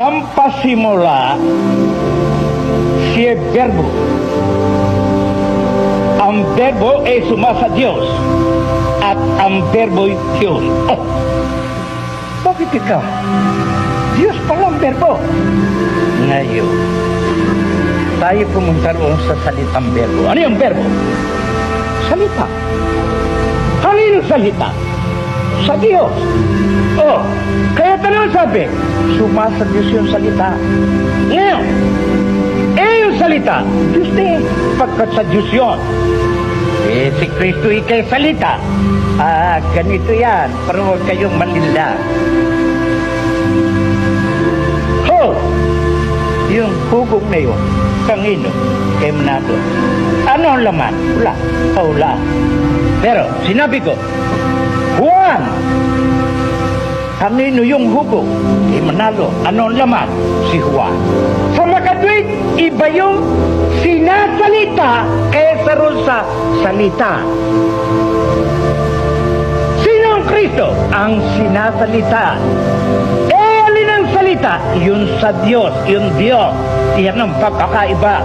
Nang pasimula, si Verbo. Ang Verbo ay sumasa Diyos. At ang Verbo ay Diyos. Oh, bakit ikaw? Diyos palang Verbo. Ngayon, tayo pumunta roon sa salitang Verbo. Ano yung Verbo? Salita. Kanino salita? Sa Diyos. Oh, sabi, sumasa Diyos yung salita. Ngayon, eh yung salita, Diyos din, pagkat sa Diyos yun. Eh, si Kristo ikay salita. Ah, ganito yan, pero huwag kayong malila. Ho! Yung hugong na yun, kangino, kay Manado. Ano ang laman? Wala. Wala. Pero, sinabi ko! Kanino yung hugo? Kay Manalo. Ano ang laman? Si Juan. Sa makadwig, iba yung sinasalita kaysa ron sa salita. Sino ang Kristo? Ang sinasalita. Eh, alin ang salita? Yun sa Diyos, yung Diyos. Yan ang pagkakaiba.